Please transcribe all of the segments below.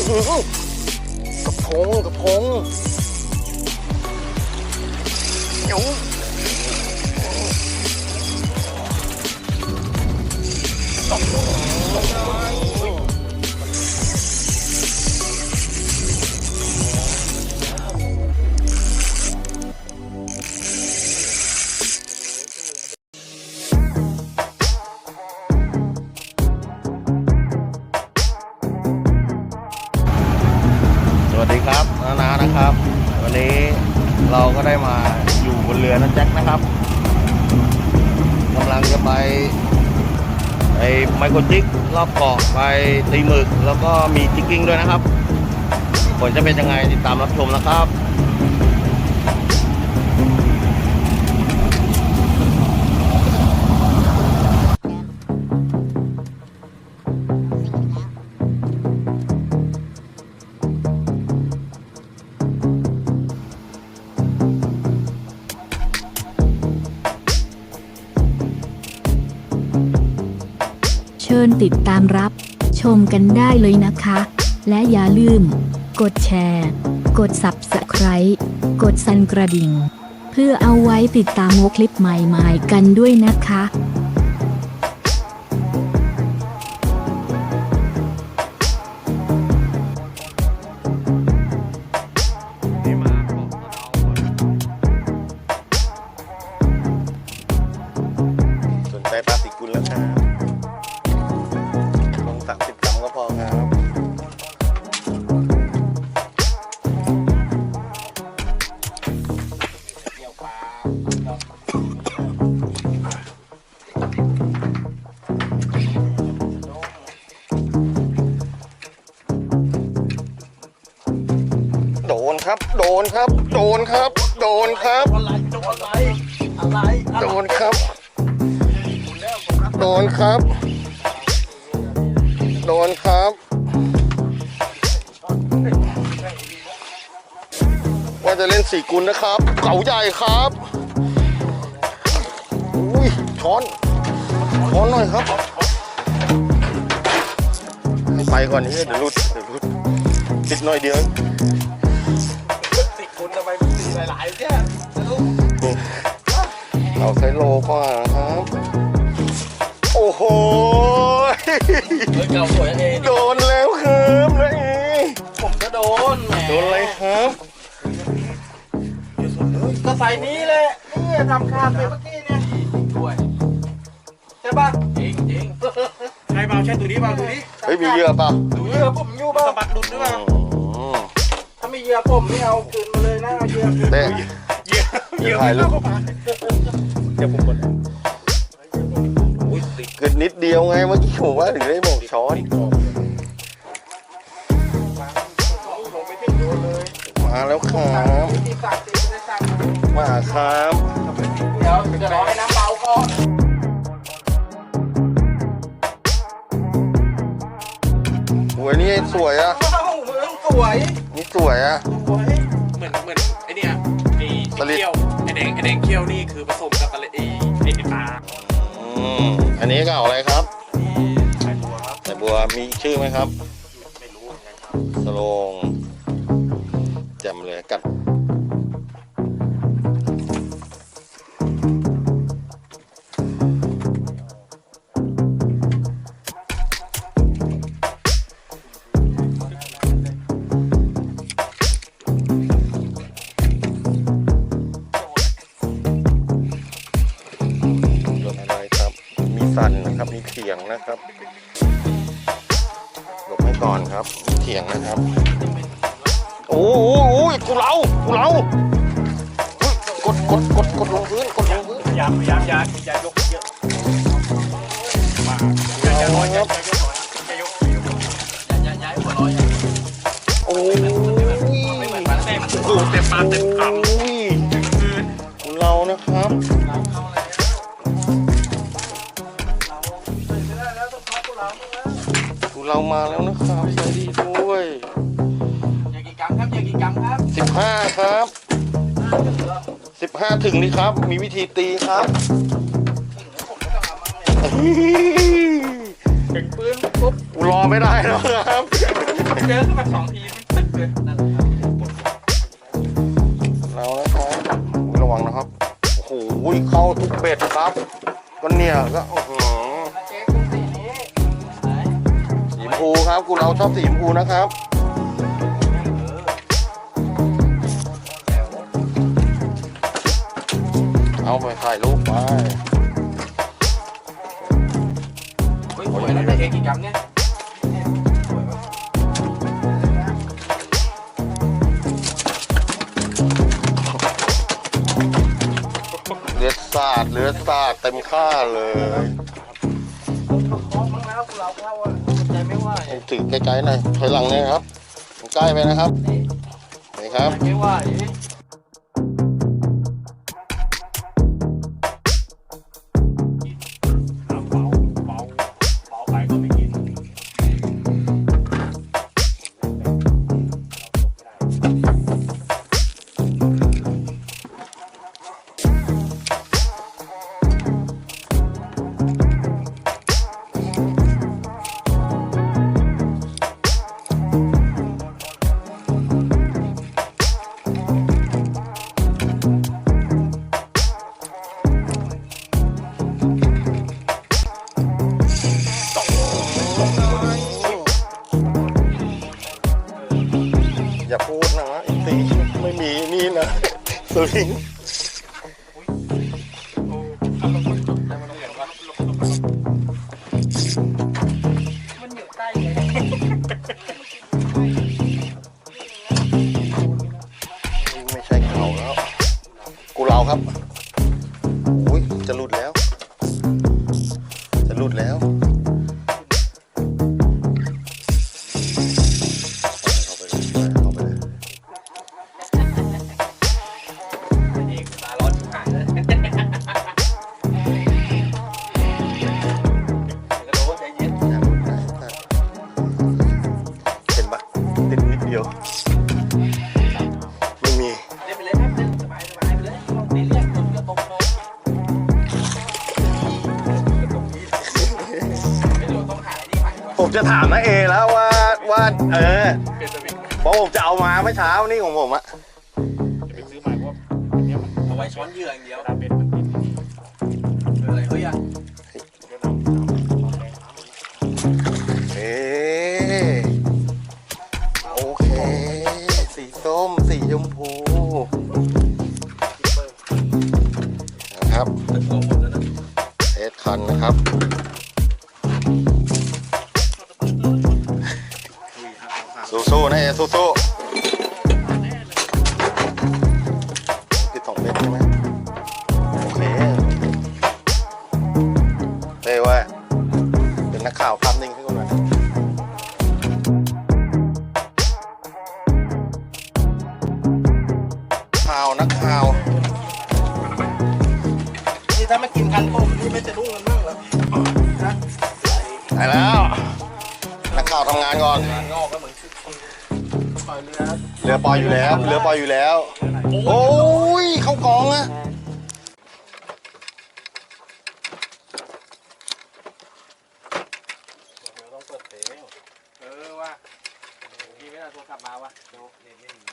กระพงกระพงเดี๋ยวสางจะไปไอไมโครจิกรอบเกาะไปตีหมึก แล้วก็มีจิกกิ้งด้วยนะครับ ผลจะเป็นยังไงติดตามรับชมนะครับ ติดตามรับ ชมกันได้เลยนะคะ และอย่าลืม กดแชร์ กด Subscribe กดสั่นกระดิ่ง เพื่อเอาไว้ติดตามคลิปใหม่ๆกันด้วยนะคะ นครับ โดนครับ โดนครับ อะไรโดนอะไรอะไรโดนครับ โดนครับ โดนครับ ว่าจะเล่นสี่กุลนะครับเขาใหญ่ครับอุ้ยช้อนช้อนหน่อยครับ ไปก่อนนี้เดี๋ยวรุดเดี๋ยวรุดติดหน่อยเดียว เนี่ยลูกนี่เอาไซโลกว่านะครับ โอ้โห เฮ้ยเก่าสวยเองโดนแล้วครับนะเอผมก็โดนแหมโดนอะไรครับ ก็ใส่นี้แหละนี่ทำขาดไปเมื่อกี้เนี่ยด้วยใช่ป่ะจริงจริงใครเบาใช่ตัวนี้เบาตัวนี้เฮ้ยมีเหยื่อเปล่าดูเหยื่อผมอยู่ป่ะสะบัดดุดหรือเปล่าอืมถ้ามีเห ยื่อผมนี่เอาคืนมาเลยนะเอาเหยื่อคืนเต้เยื่อเหยื่อถ่ายรูปเข้ามาเดี๋ยวผมกดอุ้ยติดเกิดนิดเดียวไงเมื่อกี้ผมว่าถึงได้บอกช้อนลงไปถึงโดนเลยมาแล้วครับตีสามตีไม่ได้สั่งมาครับเดี๋ยวจะรอให้น้ำเบาก่อนโอ้ยนี่สวยอะว้าวมึงสวย สวยอะสวยเหมือนเหมือนไอเนี่ยไอสลิดเคี้ยวไอแดงไอแดงเคี้ยวนี่คือผสมกับอะไรไอไอติปลาอืมอันนี้ก็เอาอะไรครับใส่ตัวครับแต่บัวมีชื่อไหมครับ ไม่รู้เหมือนกันครับสโลง ไม่เหมือนปลาเต็มโอ้เต็มปากเต็มคโอ้ยำคืนกูเรานะครับกูเรามาแล้วนะครับใส่ดีด้วยอย่ากี่กรัมครับอย่ากี่กรัมครับสิบห้าครับสิบห้าถึงนี่ครับ มีวิธีตีครับถึงปืนปุ๊บรอไม่ได้แล้วครับ เจอแบบสองที เลยนั่นแหละครับเรานะครับระวังนะครับ โอ้โหเข้าทุกเบ็ดครับก็เนี่ยก็โอ้โหเจ๊กุ้งสีนี้สีชมพูครับคุณเราชอบสีชมพูนะครับเอาไปถ่ายรูปไปเฮ้ยสวยนะแต่เองกี่กรัมเนี่ย ดสาดเลือดสาดเต็มค่าเลยถือไกลๆหน่อยถอยหลังเนี่ยครับ ใกล้ไปนะครับนี่ครับ ส นี่ของผมอะจะาวนักข่าวนี่ถ้าไม่กินคันผมนี่ไม่จะรุ่งกันบ้างเหรอนะไปแล้ว นักข่าวทำงานก่อน งานงอกก็เหมือนปล่อยเรือเรือปล่อยอยู่แล้ว เรือปล่อยอยู่แล้ว โอ้ย เข้ากองอะ เดี๋ยวต้องเปิดเตะเออว่าพี่ไม่น่าโทรศัพท์มาวะเดี๋ยวเน็ตไม่มี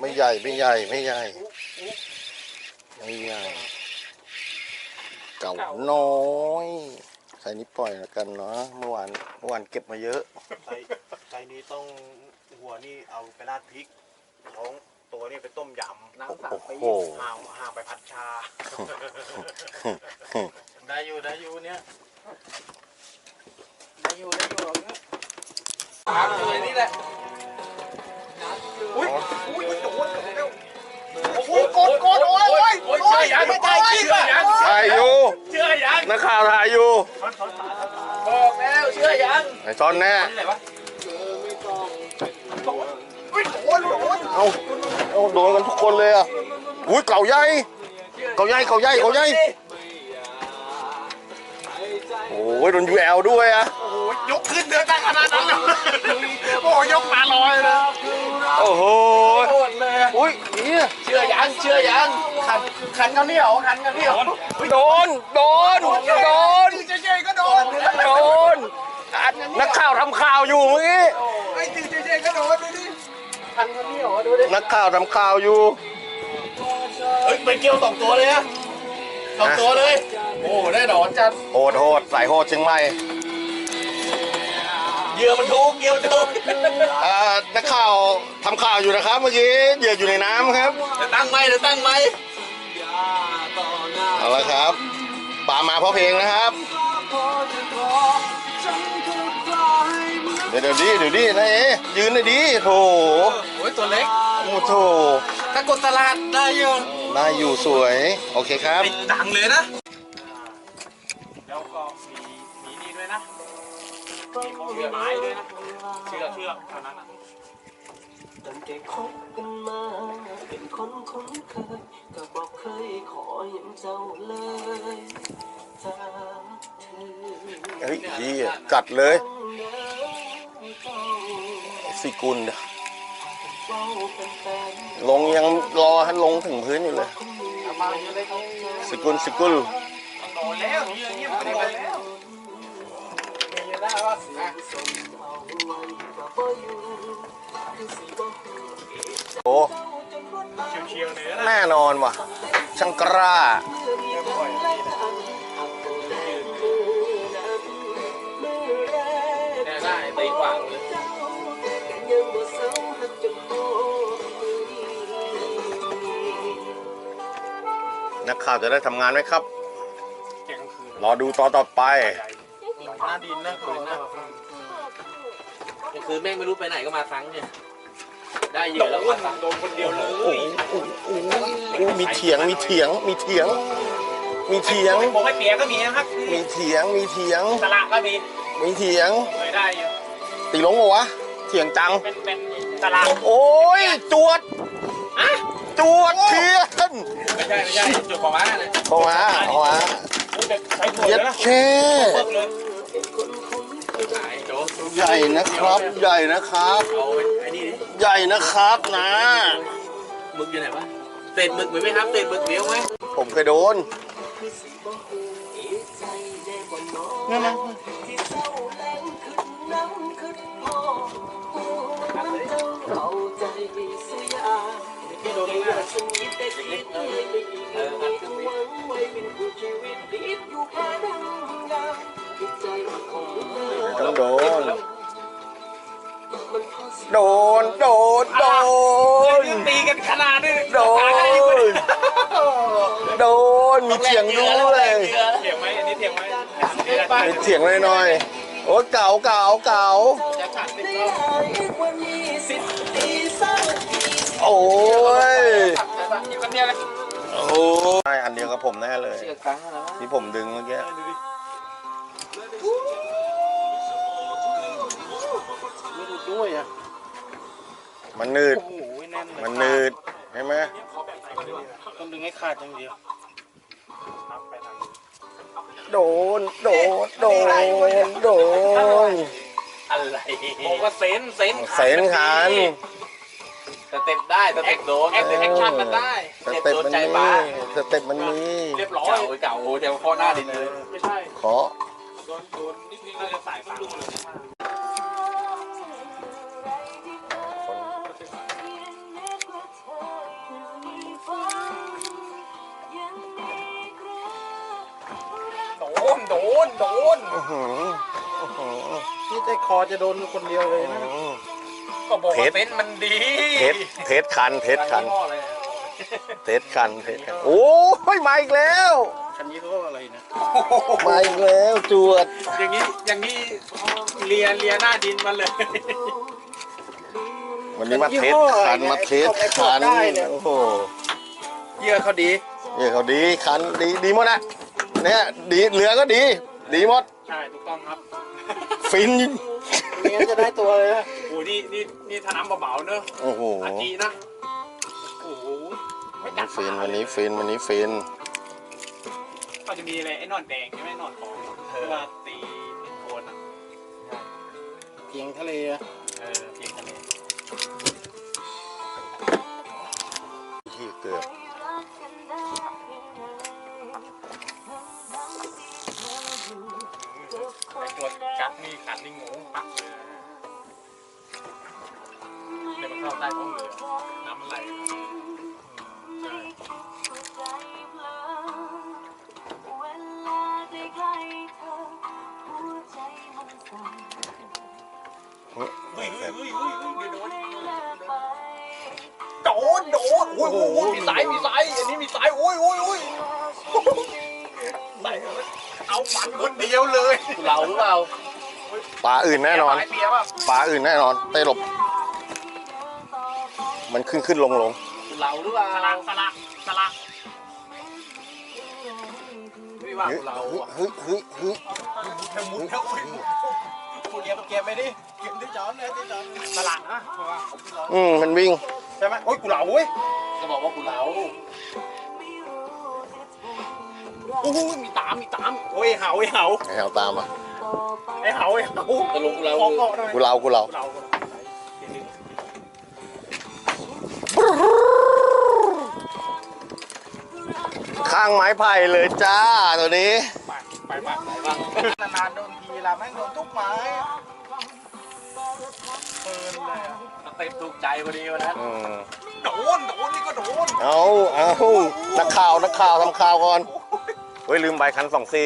ไม่ให ญ่ไม่ใหญ่ไม่ใหญ่ ไม่ใหญ่ เก่าน้อยใส่นี้ปล่อยแล้วกันเนาะเมื่อวานเมื่อวานเก็บมาเยอะไซไซนี้ต้องหัวนี่เอาไปราดพริกท้องตัวนี่ไปต้มยน้ำสามโอ้ปีโหำห่างห่างไปผัดชา ได้อยู่ได้อยู่เนี่ยได้อยู่ได้อยู่เนี่ยตามเลยนี่แหละ อุ้ยอุ้ยโดนเร็วโอ้โหกดกดโอ้ยโอ้ยโอ้ยเชื่อยังไม่ได้คลิปอะถ่ายอยู่เชื่อยังนักข่าวถ่ายอยู่บอกแล้วเชื่อยังไอ้ซ้อนแน่ที่ไหนวะอุ้ยโดนโดนเอาเอาโดนกันทุกคนเลยอะอุ้ยเก่าใหญ่เก่าใหญ่เก่าใหญ่เก่าใหญ่โอ้ยโดนยูแอลด้วยอะโอ้ ยกขึ้นเนื้อได้ขนาดนั้นเลยโอ้ยกมาลอยเลยโอ้โหโคตเลยอุ้ยเชื่อยังเชื่อยังขันขันกันเหนียวขันกันเหนียโดนโดนโดนเจ๊ก็โดนโดนนักข่าวทำข่าวอยู่เมื่อกี้ไอ้เจ๊ก็โดนดูดิขันกันเหนียวดูดินักข่าวทำข่าวอยู่เฮ้ยไปเกี่ยวสองตัวเลยอะสองตัวเลย โอ้แน่นอนจัดโหดโหดใส่โหดเชีงไม่ เหยื่อมันถูกเกี่ยวถูกอ่านักข่าวทำข่าวอยู่นะครับ เมื่อกี้เหยื่ออยู่ในน้ำครับเดี๋ยวตั้งไหมเดี๋ยวตั้งไหมเอาละครับปลามาเพราะเพลงนะครับเดี๋ยวเดี๋ยวดิเดี๋ยวดินายเอ๋ยืนหน่อยดิโถโอ้ยตัวเล็กโอ้โถถ้ากดตลาดได้เยอะได้อยู่สวย โอเคครับติดตังเลยนะ มีพวกเรือไม้ด้วยนะเชือกเชือกเท่านั้นนะตั้งแต่คบกันมา เป็นคนคุ้นเคยก็บอกเคยขออย่างเจ้าเลยจากเธอเฮ้ยเฮียจัดเลยสิกุลเว้าเป็นแฟนลงยังรอให้ลงถึงพื้นอยู่เลยสิกุลสิกุลโดนแล้วเยอะเงียบไปแล้ว โอ้เชียวๆเนื้อนะแน่นอนว่ะ ช่างกล้านและกันหักตัวแรกมือนั้นมือแรกได้ได้ตีกว่าเลยเจ้ากันยังบ่เศร้าหักจนโคตรมือนี้นักข่าวจะได้ทำงานไหมครับ แกงคืนรอดูตอนต่อไป หน้าดินนะคืนนะ คือแม่งไม่รู้ไปไหนก็มาครั้งเนี่ย ได้เหยื่โดอแล้วนมาครั้งโดนคนเดียวเลโอ้ยโหโอ้โหโอ้โหโอ้โหมีเถียง มีเถียง มีเถียง มีเถียงบอกให้เปียก็มีนะครับมีเถียง มีเถียงตลาดก็มีมีเถียง เคยได้อยู่ตีลงเหรอวะ เถียงจัง เป็นเป็นตลาดโอ้ย จวดจวดเทียนไม่ใช่ไม่ใช่จุดของม้าเลยเข้ามาเข้ามาใช้ตัวเย็ดนะแค่เพิ่มเลยหายโจ๊ก ใหญ่นะครับ ใหญ่นะครับ เอาไอ้นี่ดิใหญ่นะครับนะ หมึกอยู่ไหนวะเศษหมึกมีไหมครับเศษหมึกเหนียวไหมผมเคยโดนนั่นนะที่เศร้าแรงขึ้นน้ำขึ้นพอโอ้มันเจ้าเข้าใจสุยาที่โดนเลือดฉันคิดแต่คิดไม่ได้ยินมีคำหวังไว้เป็นผู้ชีวิตติดอยู่ภายในงานจิตใจของเธอ ต้องโดนมันพอสิโดน โดน โดน ตีกันขนาดนี้โดน โดน มีเถียงด้วยเถียงไหมอันนี้เถียงไหมมีเถียงหน่อยๆ โอ้ยเก่าเก่าเก่าได้หายวันนี้สิบปีเศร้าปีโอ้ยอยู่กันเนี่ยเลยโอ้ยใช่อันเดียวกับผมแน่เลยเชือกครั้งนะที่ผมดึงเมื่อกี้ ดูด้วยอะมันนืด โอ้โหแน่นเลยมันนืดใช่ไหมต้องดึงให้ขาดอย่างเดียวโดน โดน โดน โดนอะไรผมก็เซนเซนเสนขัน สเต็ปได้สเต็ปโดนแอคชั่นมันได้สเต็ปมันมีสเต็ปมันมีเรียบร้อยเก่าเก่าเดี๋ยวข้อหน้าดินเลยไม่ใช่ขอ โดนโดนนิดนึงน่าจะสายฟ้า โดนโดน โดน อื้อหืออื้อหือนี่ใจคอจะโดนคนเดียวเลยนะอื้อก็บอกเพว่าชรเซนมันดีเพชรเพชรคันเพชรคัน ยี่ห้ออะไรนะเพชรคันเพชรคัน โอ้ยมาอีกแล้ว คันนี้เขาก็อะไรนะ มาอีกแล้วจวด อย่างนี้ อย่างนี้เลียเลียหน้าดินมันเลย วันนี้มาเทสคันมาเทสคัน โอ้โหเหยื่อเขาดีเฮ้ยเขาดีคันดีดีหมดนะ เนี่ยดีเรือก็ดี ดีหมด ใช่ถูกต้องครับฟิน ไม่งั้นจะได้ตัวเลยนะโอ้โหนี่นี่นี่ถ้าน้ำเบาๆเนอะโอ้โหอาจีนะโอ้โหไม่วันกันี้ดฟินวันนี้ฟินวันนี้ฟิน ก็จะมีอะไรไอ้หนอนแดงใช่ไหมหนอนทองที่ว่าตีเป็นโคนอะเพียงทะเลอะเออเพียงทะเลที่เกือบ ไอ้ตัวกัดนี่กัดนี่งูปักเลยเดี๋ยวมันเข้าใต้ท้องเรือน้ำมันไหลเฮ้ยเฮ้ยเฮ้ยเฮ้ยเดี๋ยวโดนโดนโดนโอ้ยโอ้ยโอ้ยมีสายมีสายอันนี้มีสายโอ้ยโอ้ยโอ้ยไหนเอาปันคนเดียวเลย เราหรือเปล่า ปลาอื่นแน่นอนสายเปียป่ะปลาอื่นแน่นอนเต้หลบ มันขึ้นขึ้นลงลงเราหรือเปล่าสลักสลักสลักไม่ว่าเฮ้ยเราอะเฮ้ยเฮ้ยเฮ้ยทำมุดทั้งอุ้ยคุณเก็บเก็บไปดิเก็บที่จอนเลยที่จอนสลักนะอืมมันวิ่งใช่ไหมโอ้ยกูเหลาเว้ยก็บอกว่ากูเราโอ้ยมีตามมีตามโอ้ยเห่าไอ้เห่าไอ้แถวตามมา ไอ้เหาไอ้เหาตกลงกูเราออกเกาะหน่อยกูเรากูเราเหลาข้างไม้ไผ่เลยจ้าตัวนี้ ไปบ้างไปบ้างนานๆโดนทีละแม่งโดนทุกไม้เปินเลยอะเต็มถูกใจพอดีวันนั้นอืมโดนโดนนี่ก็โดนเอาเอานักข่าวนักข่าวทำข่าวก่อนเฮ้ยลืมใบคันสองซี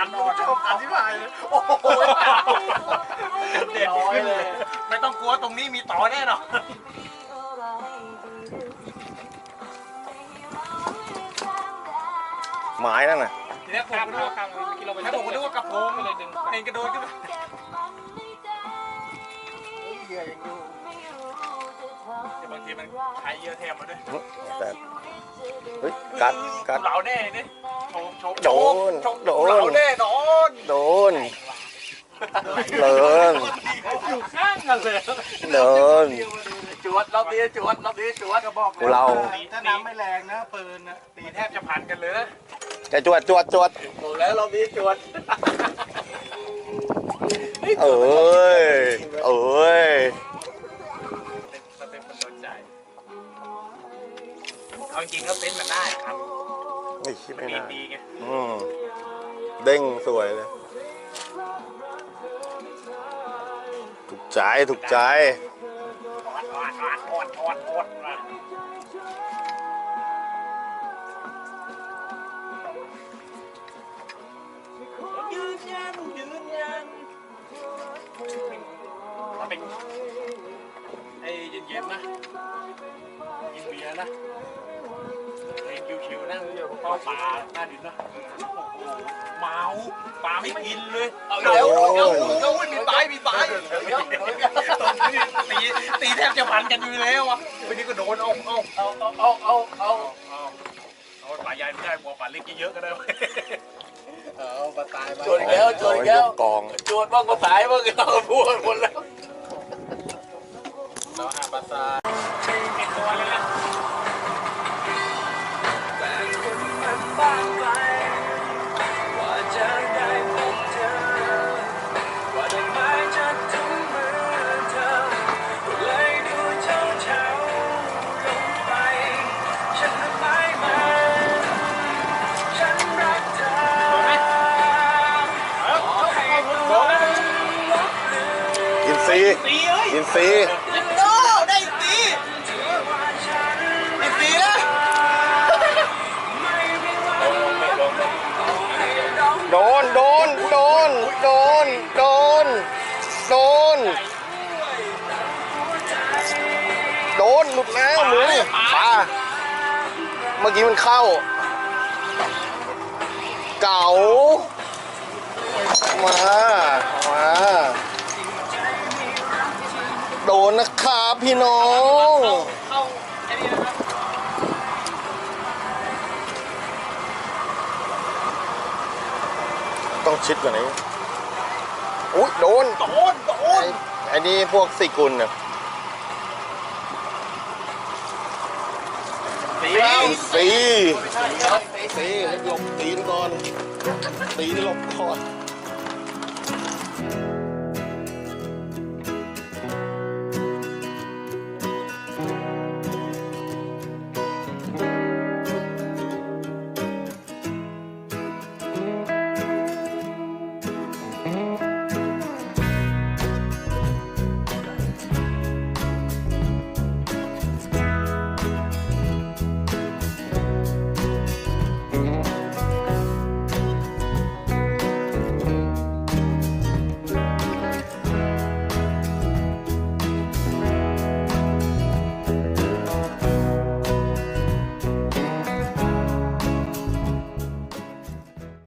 คันนอนคันที่ไหนโอ้โหเด็ดเลย ไม่ต้องกลัวตรงนี้มีต่อแน่นอนไม้นั่นน่ะทีนี้ผมก็นึกว่าให้ผมก็นึกว่ากระโปรงเลยดึงเองกระโดดขึ้นมาเหยื่อยังอยู่แต่บางทีมันใช้เยอะแถมมาด้วยแต่ เฮ้ยกัดกัดเหลาแน่นี่โชว์โชว์โดนโชว์โดน เหลาแน่นอนโดนเดินอยู่ข้างกันเลยเดินจวดรอบนี้จวดรอบนี้จวดก็บอกกูเราถ้าน้ำไม่แรงนะปืนนะตีแทบจะพันกันเลยนะจะจวดจวดจวดบอกแล้วรอบนี้จวดเอ้ย เด้งสวยเลย ถูกใจ ถูกใจาป่าหน้าดินนะโอ้โหเมาปลาไม่กินเลยเอาเดี๋ยวโอ้ยเดี๋ยวเอามีตายมีตายเดี๋ยวเดี๋ยวตีตีแทบจะพันกันอยู่แล้วอะวันนี้ก็โดนเอาเอาเอาเอาเอาเอาเอาเอาป่าใหญ่ไม่ได้บัวป่าเล็กเยอะก็ได้เอาปลาตายมาจวดอีกแล้วจวดอีกแล้วกองจวดบ้างก็สายบ้างเราพูดหมดแล้วเราหาปลาซาเเก๋ามา มา โดนนะครับพี่น้อง เข้าไอ้นี่นะครับต้องชิดกว่านี้ อุ้ยโดน โดนโดไอ้นไอ้นี่พวกสี่กุลเนี่ยตีสี สี หลบตีนก่อนตีนหลบก่อน